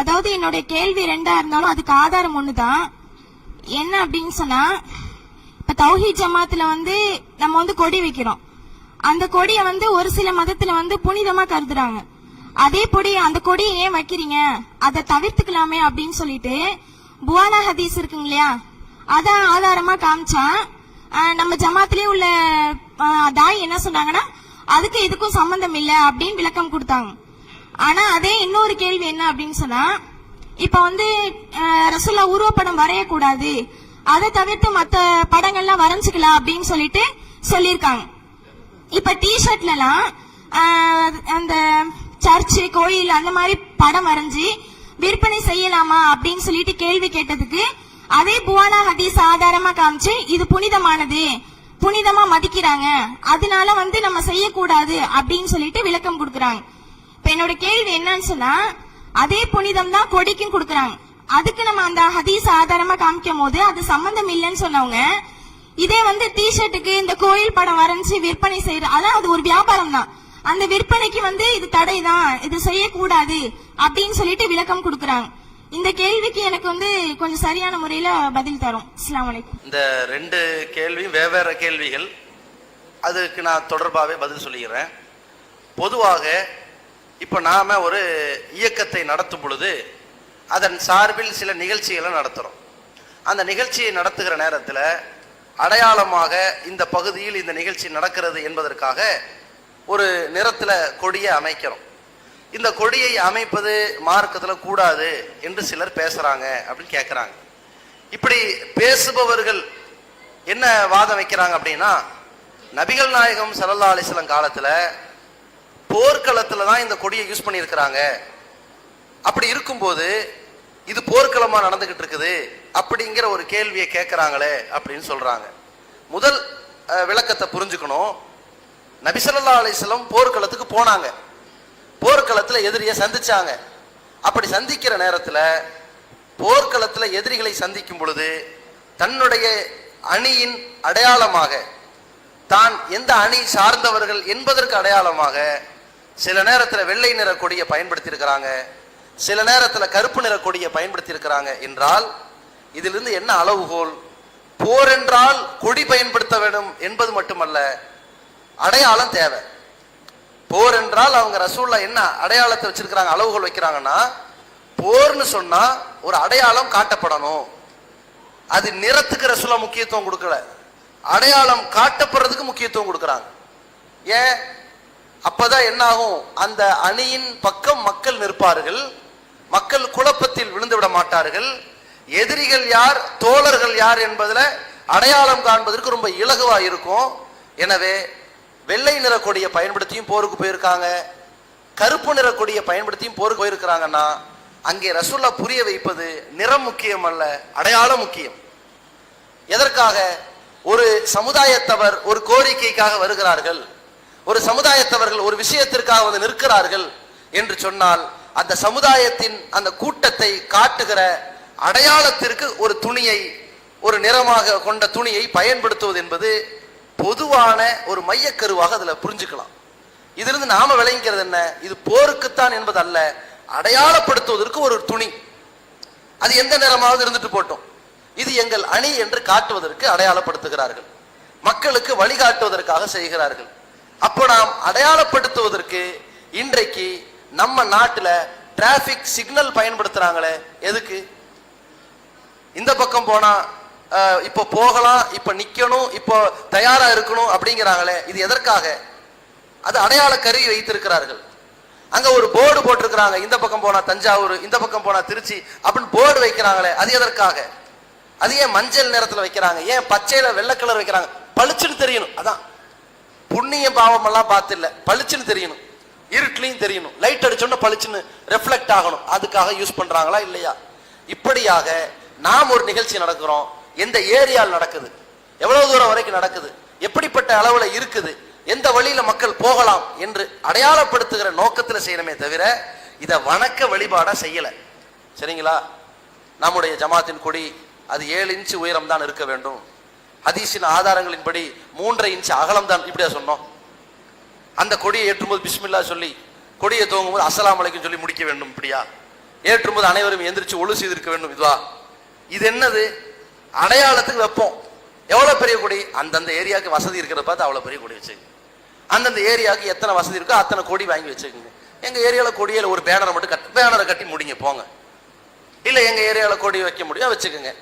அதாவது என்னுடைய கேள்வி ரெண்டா இருந்தாலும் அதுக்கு ஆதாரம் ஒண்ணுதான். என்ன அப்படின்னு சொன்னா இப்ப தௌஹி ஜமாத்துல வந்து நம்ம வந்து கொடி வைக்கிறோம். அந்த கொடியை வந்து ஒரு சில மதத்துல வந்து புனிதமா கருதுறாங்க. அதே பொடி அந்த கொடியை ஏன் வைக்கிறீங்க? அதை தவிர்த்துக்கலாமே அப்படின்னு சொல்லிட்டு புவானா ஹதீஸ் இருக்குங்க இல்லையா? அத ஆதாரமா காமிச்சா நம்ம ஜமாத்திலே உள்ள தாய் என்ன சொன்னாங்கன்னா அதுக்கு இதுக்கும் சம்பந்தம் இல்ல அப்படின்னு விளக்கம் கொடுத்தாங்க. ஆனா அதே இன்னொரு கேள்வி என்ன அப்படின்னு சொன்னா இப்ப வந்து ரசுல்லா உருவப்படம் வரையக்கூடாது. அதை தவிர்த்து மத்த படங்கள்லாம் வரைஞ்சுக்கலாம் அப்படின்னு சொல்லிட்டு சொல்லியிருக்காங்க. இப்ப டிஷர்ட்ல எல்லாம் அந்த சர்ச்சு கோயில் அந்த மாதிரி படம் வரைஞ்சு விற்பனை செய்யலாமா அப்படின்னு சொல்லிட்டு கேள்வி கேட்டதுக்கு அதே புவானா ஹதீஸ் ஆதாரமா காமிச்சு இது புனிதமானது புனிதமா மதிக்கிறாங்க. அதனால வந்து நம்ம செய்யக்கூடாது அப்படின்னு சொல்லிட்டு விளக்கம் கொடுக்குறாங்க. என்னோட கேள்வி என்னன்னு சொன்னா அதே புனிதம் தான் கொடிக்கும் கொடுக்கறாங்க. அதுக்கு நம்ம அந்த ஹதீஸ் ஆதாரமா காமிக்கும் போது அது சம்பந்தம் இல்லைன்னு சொன்னவங்க இதே வந்து டிஷர்ட்டுக்கு இந்த கோயில் படம் வரைஞ்சி விற்பனை செய்யற அதான் அது ஒரு வியாபாரம் தான். அந்த விற்பனைக்கு வந்து இது தடை தான் இது செய்யக்கூடாது அப்படின்னு சொல்லிட்டு விளக்கம் கொடுக்கறாங்க. இந்த கேள்விக்கு எனக்கு வந்து கொஞ்சம் சரியான முறையில பதில் தரும். இஸ்லாம் இந்த ரெண்டு கேள்வியும் வெவ்வேறு கேள்விகள். அதுக்கு நான் தொடர்பாகவே பதில் சொல்லிக்கிறேன். பொதுவாக இப்போ நாம் ஒரு இயக்கத்தை நடத்தும் பொழுது அதன் சார்பில் சில நிகழ்ச்சிகளை நடத்துகிறோம் அந்த நிகழ்ச்சியை நடத்துகிற நேரத்தில் அடையாளமாக இந்த பகுதியில் இந்த நிகழ்ச்சி நடக்கிறது என்பதற்காக ஒரு நிறத்தில் கொடியை அமைக்கிறோம். இந்த கொடியை அமைப்பது மார்க்கத்தில் கூடாது என்று சிலர் பேசுகிறாங்க அப்படின்னு கேட்குறாங்க இப்படி பேசுபவர்கள் என்ன வாதம் வைக்கிறாங்க அப்படின்னா நபிகள் நாயகம் ஸல்லல்லாஹு அலைஹி காலத்தில் போர்க்களத்துல தான் இந்த கொடியை யூஸ் பண்ணியிருக்கிறாங்க. அப்படி இருக்கும்போது இது போர்க்களமா நடந்துகிட்டு இருக்குது அப்படிங்கிற ஒரு கேள்வியை கேட்குறாங்களே அப்படின்னு சொல்றாங்க. முதல் விளக்கத்தை புரிஞ்சுக்கணும். நபிசல்லா அலிஸ்லம் போர்க்களத்துக்கு போனாங்க. போர்க்களத்துல எதிரியை சந்திச்சாங்க. அப்படி சந்திக்கிற நேரத்துல போர்க்களத்துல எதிரிகளை சந்திக்கும் பொழுது தன்னுடைய அணியின் அடையாளமாக தான் எந்த அணி சார்ந்தவர்கள் என்பதற்கு அடையாளமாக சில நேரத்தில் வெள்ளை நிற கொடியை பயன்படுத்தியிருக்கிறாங்க. சில நேரத்தில் கருப்பு நிற கொடியை பயன்படுத்தியிருக்கிறாங்க என்றால் இதிலிருந்து என்ன அளவுகோல்? போர் என்றால் கொடி பயன்படுத்த வேண்டும் என்பது மட்டுமல்ல அடையாளம் தேவை. போர் என்றால் அவங்க ரசூல்லா என்ன அடையாளத்தை வச்சிருக்கிறாங்க அளவுகோல் வைக்கிறாங்கன்னா போர்னு சொன்னா ஒரு அடையாளம் காட்டப்படணும். அது நிறத்துக்கு ரசூலா முக்கியத்துவம் கொடுக்கல. அடையாளம் காட்டப்படுறதுக்கு முக்கியத்துவம் கொடுக்குறாங்க. ஏன்? அப்பதான் என்ன ஆகும் அந்த அணியின் பக்கம் மக்கள் நிற்பார்கள். மக்கள் குழப்பத்தில் விழுந்து விட மாட்டார்கள். எதிரிகள் யார் தோழர்கள் யார் என்பதில் அடையாளம் காண்பதற்கு ரொம்ப இலகுவா இருக்கும். எனவே வெள்ளை நிற கொடியை பயன்படுத்தியும் போருக்கு போயிருக்காங்க. கருப்பு நிற கொடியை பயன்படுத்தியும் போருக்கு போயிருக்கிறாங்கன்னா அங்கே ரசூல்லா புரிய வைப்பது நிறம் முக்கியம் அல்ல அடையாளம் முக்கியம். எதற்காக? ஒரு சமுதாயத்தவர் ஒரு கோரிக்கைக்காக வருகிறார்கள். ஒரு சமுதாயத்தவர்கள் ஒரு விஷயத்திற்காக வந்து நிற்கிறார்கள் என்று சொன்னால் அந்த சமுதாயத்தின் அந்த கூட்டத்தை காட்டுகிற அடையாளத்திற்கு ஒரு துணியை ஒரு நிறமாக கொண்ட துணியை பயன்படுத்துவது என்பது பொதுவான ஒரு மையக்கருவாக அதில் புரிஞ்சுக்கலாம். இதிலிருந்து நாம விளங்கிக்கிறது என்ன? இது போருக்குத்தான் என்பது அல்ல அடையாளப்படுத்துவதற்கு ஒரு துணி. அது எந்த நிறமாவது இருந்துட்டு போட்டோம். இது எங்கள் அணி என்று காட்டுவதற்கு அடையாளப்படுத்துகிறார்கள். மக்களுக்கு வழிகாட்டுவதற்காக செய்கிறார்கள். அப்போ நாம் அடையாளப்படுத்துவதற்கு இன்றைக்கு நம்ம நாட்டில் டிராஃபிக் சிக்னல் பயன்படுத்துறாங்களே எதுக்கு? இந்த பக்கம் போனால் இப்போ போகலாம் இப்போ நிற்கணும் இப்போ தயாராக இருக்கணும் அப்படிங்கிறாங்களே இது எதற்காக? அது அடையாள கருவி வைத்திருக்கிறார்கள். அங்கே ஒரு போர்டு போட்டிருக்கிறாங்க இந்த பக்கம் போனால் தஞ்சாவூர் இந்த பக்கம் போனால் திருச்சி அப்படின்னு போர்டு வைக்கிறாங்களே அது எதற்காக? அது ஏன் மஞ்சள் நிறத்தில் வைக்கிறாங்க ஏன் பச்சையில் வெள்ளை கலர் வைக்கிறாங்க? பளிச்சுன்னு தெரியணும் அதான். புண்ணிய பாவம் எல்லாம் பார்த்து இல்ல பளிச்சுன்னு தெரியணும். இருட்லையும் தெரியணும். லைட் அடிச்சோன்னா பளிச்சுன்னு ரெஃப்ளெக்ட் ஆகணும். அதுக்காக யூஸ் பண்றாங்களா இல்லையா? இப்படியாக நாம் ஒரு நிகழ்ச்சி நடக்கிறோம். எந்த ஏரியால் நடக்குது? எவ்வளவு தூரம் வரைக்கும் நடக்குது? எப்படிப்பட்ட அளவுல இருக்குது? எந்த வழியில மக்கள் போகலாம் என்று அடையாளப்படுத்துகிற நோக்கத்துல செய்யணுமே தவிர இதை வணக்க வழிபாடா செய்யல. சரிங்களா? நம்முடைய ஜமாத்தின் கொடி அது ஏழு இன்ச்சு உயரம் தான் இருக்க வேண்டும். ஹதீஸின் ஆதாரங்களின்படி மூன்றரை இன்ச்சு அகலம் தான் இப்படியா சொன்னோம். அந்த கொடியை ஏற்றும்போது பிஸ்மில்லா சொல்லி கொடியை துவங்கும் போது அலைக்கும் சொல்லி முடிக்க வேண்டும் இப்படியா? ஏற்றும்போது அனைவரும் எந்திரிச்சு ஒழு செய்திருக்க வேண்டும் இதுவா? இது என்னது? அடையாளத்துக்கு வைப்போம். எவ்வளவு பெரிய கொடி? அந்தந்த ஏரியாவுக்கு வசதி இருக்கிறத பார்த்து அவ்வளவு பெரிய கொடி வச்சுக்கோங்க. அந்தந்த ஏரியாவுக்கு எத்தனை வசதி இருக்கோ அத்தனை கொடி வாங்கி வச்சுக்கோங்க. எங்க ஏரியாவில் கொடியில ஒரு பேனரை மட்டும் கட் பேனரை கட்டி முடிங்க போங்க. இல்ல எங்க ஏரியாவில் கொடி வைக்க முடியும் வச்சுக்கோங்க.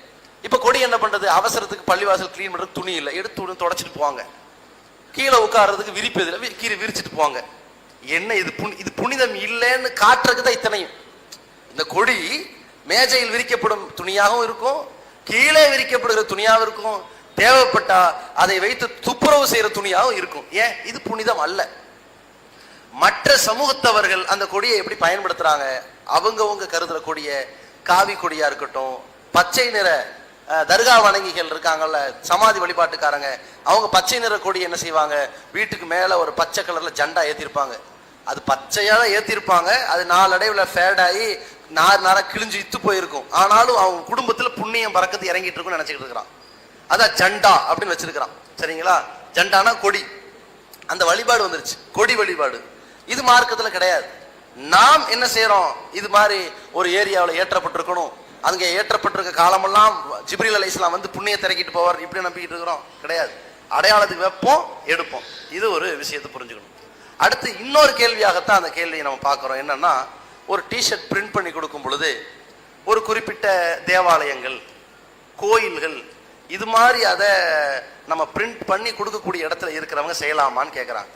இப்ப கொடி என்ன பண்றது? அவசரத்துக்கு பள்ளிவாசல் க்ளீன் பண்றது துணி இல்லை. எடுத்து விடு, தொடச்சிட்டு போவாங்க. கீழே உட்கார்றதுக்கு விரிப்பு இதில் கீழே விரிச்சிட்டு போவாங்க. என்ன இது புனி இது புனிதம் இல்லைன்னு காட்டுறதுக்கு தான் இத்தனையும். இந்த கொடி மேஜையில் விரிக்கப்படும் துணியாகவும் இருக்கும். கீழே விரிக்கப்படுகிற துணியாகவும் இருக்கும். தேவைப்பட்டா அதை வைத்து துப்புரவு செய்யற துணியாகவும் இருக்கும். ஏன்? இது புனிதம் அல்ல. மற்ற சமூகத்தவர்கள் அந்த கொடியை எப்படி பயன்படுத்துறாங்க? அவங்கவுங்க கருதுற கொடியை காவி கொடியா இருக்கட்டும் பச்சை நிற தர்கா வணங்கிகள் இருக்காங்கல்ல சமாதி வழிபாட்டுக்காரங்க அவங்க பச்சை நிற கொடி என்ன செய்வாங்க? வீட்டுக்கு மேலே ஒரு பச்சை கலரில் ஜெண்டா ஏற்றிருப்பாங்க அது பச்சையாக தான் அது நாளடைவில் ஃபேடாகி நார் நாராக கிழிஞ்சு இத்து போயிருக்கும். ஆனாலும் அவங்க குடும்பத்தில் புண்ணியம் பறக்கத்து இறங்கிட்டு இருக்கும்னு நினச்சிக்கிட்டு இருக்கிறான். அதான் ஜண்டா அப்படின்னு வச்சிருக்கிறான். சரிங்களா? ஜண்டானா கொடி. அந்த வழிபாடு வந்துருச்சு. கொடி வழிபாடு. இது மார்க்கத்தில் கிடையாது. நாம் என்ன செய்கிறோம் இது மாதிரி ஒரு ஏரியாவில் ஏற்றப்பட்டிருக்கணும். அங்க ஏற்றப்பட்டிருக்க காலமெல்லாம் ஜிப்ரில் அலை இஸ்லாம் வந்து புண்ணிய திறக்கிட்டு போவார். இப்படி நம்பிக்கிட்டு இருக்கிறோம். கிடையாது. அடையாளத்துக்கு வைப்போம் எடுப்போம். இது ஒரு விஷயத்தை புரிஞ்சுக்கணும். அடுத்து இன்னொரு கேள்வியாகத்தான் அந்த கேள்வியை நம்ம பார்க்குறோம். என்னன்னா ஒரு டிஷர்ட் பிரிண்ட் பண்ணி கொடுக்கும் பொழுது ஒரு குறிப்பிட்ட தேவாலயங்கள் கோயில்கள் இது மாதிரி அதை நம்ம பிரிண்ட் பண்ணி கொடுக்கக்கூடிய இடத்துல இருக்கிறவங்க செய்யலாமான்னு கேட்குறாங்க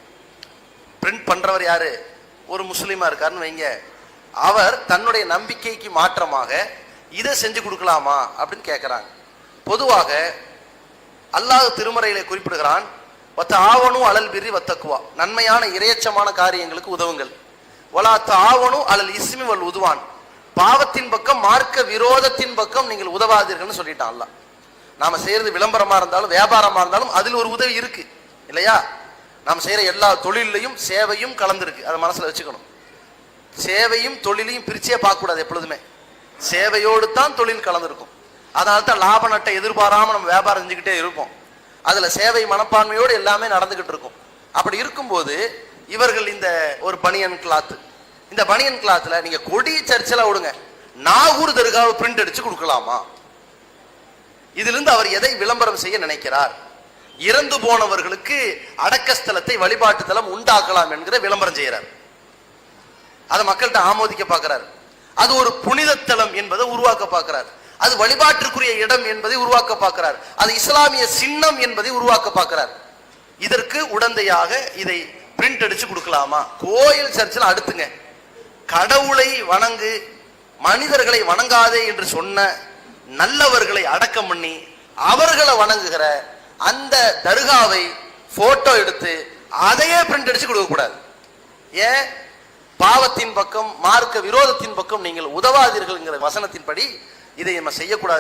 பிரிண்ட் பண்ணுறவர் யாரு? ஒரு முஸ்லீமாக இருக்காருன்னு வைங்க. அவர் தன்னுடைய நம்பிக்கைக்கு மாற்றமாக இதை செஞ்சு கொடுக்கலாமா அப்படின்னு கேட்குறாங்க பொதுவாக அல்லாஹ் திருமறையில குறிப்பிடுகிறான் வத்த ஆவணும் அலல் பிரி வத்தக்குவா நன்மையான இரையச்சமான காரியங்களுக்கு உதவுங்கள். ஒலாத்த ஆவணும் அலல் இஸ்மி வல் உதுவான். பாவத்தின் பக்கம் மார்க்க விரோதத்தின் பக்கம் நீங்கள் உதவாதீர்கள்னு சொல்லிட்டான் அல்லாஹ். நாம செய்யறது விளம்பரமா இருந்தாலும் வியாபாரமா இருந்தாலும் அதில் ஒரு உதவி இருக்கு. இல்லையா? நாம் செய்யற எல்லா தொழிலையும் சேவையும் கலந்துருக்கு. அதை மனசுல வச்சுக்கணும். சேவையும் தொழிலையும் பிரிச்சே பார்க்கக்கூடாது எப்பொழுதுமே. சேவையோடு தான் தொழில் கலந்துருக்கும். அதனால தான் லாப நட்டை எதிர்பாராம நம்ம வியாபாரம் செஞ்சுக்கிட்டே இருப்போம். அதுல சேவை மனப்பான்மையோடு எல்லாமே நடந்துகிட்டு இருக்கும். அப்படி இருக்கும்போது இவர்கள் இந்த ஒரு பனியன் கிளாத் இந்த பனியன் கிளாத்ல நீங்க கொடி சர்ச்சில் விடுங்க. நாகூர் தர்காவை பிரிண்ட் அடிச்சு கொடுக்கலாமா? இதிலிருந்து அவர் எதை விளம்பரம் செய்ய நினைக்கிறார்? இறந்து போனவர்களுக்கு அடக்கஸ்தலத்தை வழிபாட்டு தலம் உண்டாக்கலாம் என்கிற விளம்பரம் செய்கிறார் அதை மக்கள்கிட்ட ஆமோதிக்க பார்க்கிறார். அது ஒரு புனித தலம் என்பதை உருவாக்க பார்க்கிறார். அது வழிபாட்டிற்குரிய இடம் என்பதை உருவாக்க பார்க்கிறார். அது இஸ்லாமிய சின்னம் என்பதை உருவாக்க பார்க்கிறார். இதற்கு உடந்தையாக இதை பிரிண்ட் அடிச்சு கொடுக்கலாமா? கோயில் சர்ச்சில் அடுத்துங்க. கடவுளை வணங்கு மனிதர்களை வணங்காதே என்று சொன்ன நல்லவர்களை அடக்கம் பண்ணி அவர்களை வணங்குகிற அந்த தர்காவை போட்டோ எடுத்து அதையே பிரிண்ட் அடிச்சு கொடுக்க கூடாது ஏன்? பாவத்தின் பக்கம் மார்க்க விரோதத்தின் பக்கம் நீங்கள் உதவாதீர்கள்ங்கிற வசனத்தின்படி இதை நம்ம செய்யக்கூடாது.